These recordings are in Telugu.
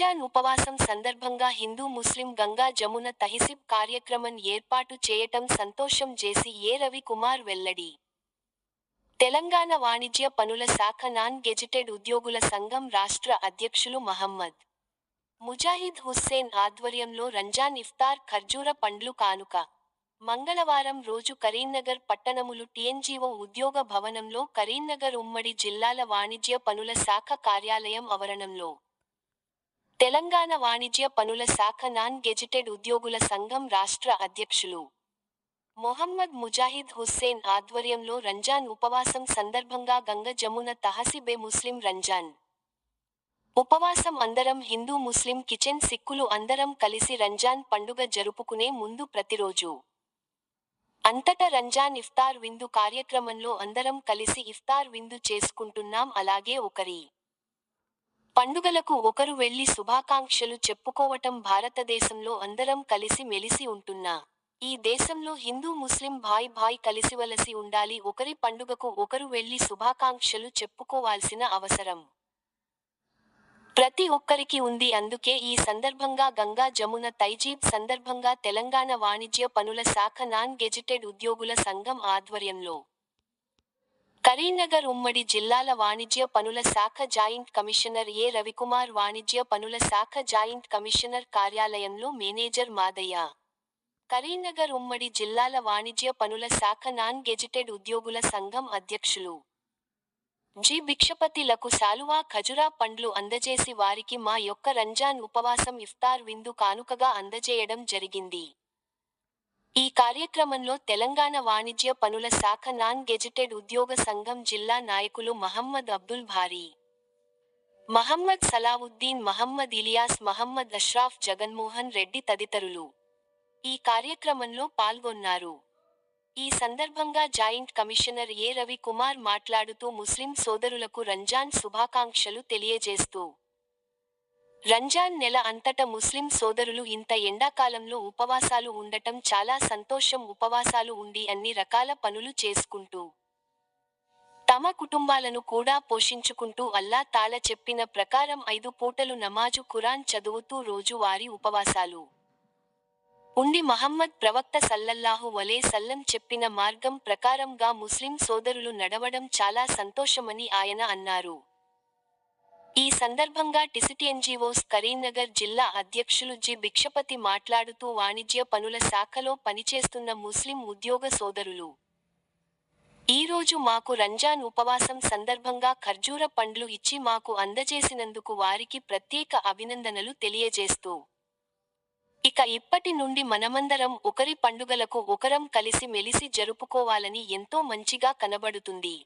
ఉపవాసం సందర్భంగా హిందూ ముస్లిం గంగా జమున తహిసిబ్ కార్యక్రమం ఏర్పాటు చేయటం సంతోషం చేసి ఏ రవి కుమార్ వెల్లడి. తెలంగాణ వాణిజ్య పనుల శాఖ నాన్ గెజిటెడ్ ఉద్యోగుల సంఘం రాష్ట్ర అధ్యక్షులు మహమ్మద్. ముజాహిద్ హుస్సేన్ ఆధ్వర్యంలో రంజాన్ ఇఫ్తార్ ఖర్జూర పండ్లు కానుక. మంగళవారం రోజు కరీంనగర్ పట్టణములు టీఎన్జీఓ ఉద్యోగ భవనంలో కరీంనగర్ ఉమ్మడి జిల్లాల వాణిజ్య పనుల శాఖ కార్యాలయం ఆవరణంలో. తెలంగాణ వాణిజ్య పనుల శాఖ నాన్ గెజిటెడ్ ఉద్యోగుల సంఘం రాష్ట్ర అధ్యక్షులు. మొహమ్మద్ ముజాహిద్ హుస్సేన్ ఆధ్వర్యంలో రంజాన్ ఉపవాసం సందర్భంగా గంగ జమున తహసిబే ముస్లిం రంజాన్. ఉపవాసం అందరం హిందూ ముస్లిం కిచెన్ సిక్కులు అందరం కలిసి రంజాన్ పండుగ జరుపుకునే ముందు ప్రతిరోజు. అంతటా రంజాన్ ఇఫ్తార్ విందు కార్యక్రమంలో అందరం కలిసి ఇఫ్తార్ విందు చేసుకుంటున్నాం అలాగే ఒకరి పండుగలకు ఒకరు వెళ్ళి శుభాకాంక్షలు చెప్పుకోవటం భారతదేశంలో అందరం కలిసి మెలిసి ఉంటున్నా. ఈ దేశంలో హిందూ ముస్లిం భాయ్ భాయ్ కలిసివలసి ఉండాలి ఒకరి పండుగకు ఒకరు వెళ్ళి శుభాకాంక్షలు చెప్పుకోవాల్సిన అవసరం. ప్రతి ఒక్కరికి ఉంది. అందుకే ఈ సందర్భంగా గంగా జమున తైజీబ్ సందర్భంగా తెలంగాణ వాణిజ్య పనుల శాఖ నాన్ గెజిటెడ్ ఉద్యోగుల సంఘం ఆధ్వర్యంలో కరీంనగర్ ఉమ్మడి జిల్లాల వాణిజ్య పనుల శాఖ జాయింట్ కమిషనర్ ఏ రవికుమార్ వాణిజ్య పనుల శాఖ జాయింట్ కమిషనర్ కార్యాలయంలో మేనేజర్ మాదయ్య. కరీంనగర్ ఉమ్మడి జిల్లాల వాణిజ్య పనుల శాఖ నాన్ గెజిటెడ్ ఉద్యోగుల సంఘం అధ్యక్షులు. జి భిక్షపతిలకు శాలువా ఖజురా పండ్లు అందజేసి వారికి మా యొక్క రంజాన్ ఉపవాసం ఇఫ్తార్ విందు కానుకగా అందజేయడం జరిగింది. ఈ కార్యక్రమంలో తెలంగాణ వాణిజ్య పనుల శాఖ నాన్ గెజిటెడ్ ఉద్యోగ సంఘం జిల్లా నాయకులు మహమ్మద్ అబ్దుల్ భారీ. మహమ్మద్ సలావుద్దీన్ మహమ్మద్ ఇలియాస్ మహమ్మద్ అష్రాఫ్ జగన్మోహన్ రెడ్డి తదితరులు ఈ కార్యక్రమంలో పాల్గొన్నారు. ఈ సందర్భంగా joint commissioner A Ravi Kumar మాట్లాడుతూ ముస్లిం సోదరులకు రంజాన్ శుభాకాంక్షలు తెలియజేస్తూ రంజాన్ నెల అంతట ముస్లిం సోదరులు ఇంత ఎండాకాలంలో ఉపవాసాలు ఉండటం చాలా సంతోషం ఉపవాసాలు ఉండి అన్ని రకాల పనులు చేసుకుంటూ తమ కుటుంబాలను కూడా పోషించుకుంటూ అల్లా తాళ చెప్పిన ప్రకారం ఐదు పూటలు నమాజు ఖురాన్ చదువుతూ రోజువారీ ఉపవాసాలు. ఉండి మహమ్మద్ ప్రవక్త సల్లల్లాహు వలే సల్లం చెప్పిన మార్గం ప్రకారంగా ముస్లిం సోదరులు నడవడం చాలా సంతోషమని ఆయన అన్నారు. ఈ సందర్భంగా టిసిటిఎన్జీఓస్ కరీంనగర్ జిల్లా అధ్యక్షులు జి. భిక్షపతి మాట్లాడుతూ వాణిజ్య పనుల శాఖలో పనిచేస్తున్న ముస్లిం ఉద్యోగ సోదరులు. ఈ రోజు మాకు రంజాన్ ఉపవాసం సందర్భంగా ఖర్జూర పండ్లు ఇచ్చి మాకు అందజేసినందుకు వారికి ప్రత్యేక అభినందనలు తెలియజేస్తూ ఇక ఇప్పటి నుండి మనమందరం ఒకరి పండుగలకు ఒకరం కలిసి మెలిసి జరుపుకోవాలని ఎంతో మంచిగా కనబడుతుంది.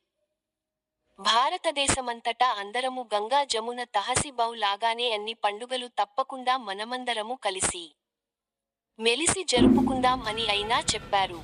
భారతదేశమంతటా అందరము గంగా జమున తహసిబౌ లాగానే అన్ని పండుగలు తప్పకుండా మనమందరము కలిసి మెలిసి జరుపుకుందాం అని అయినా చెప్పారు.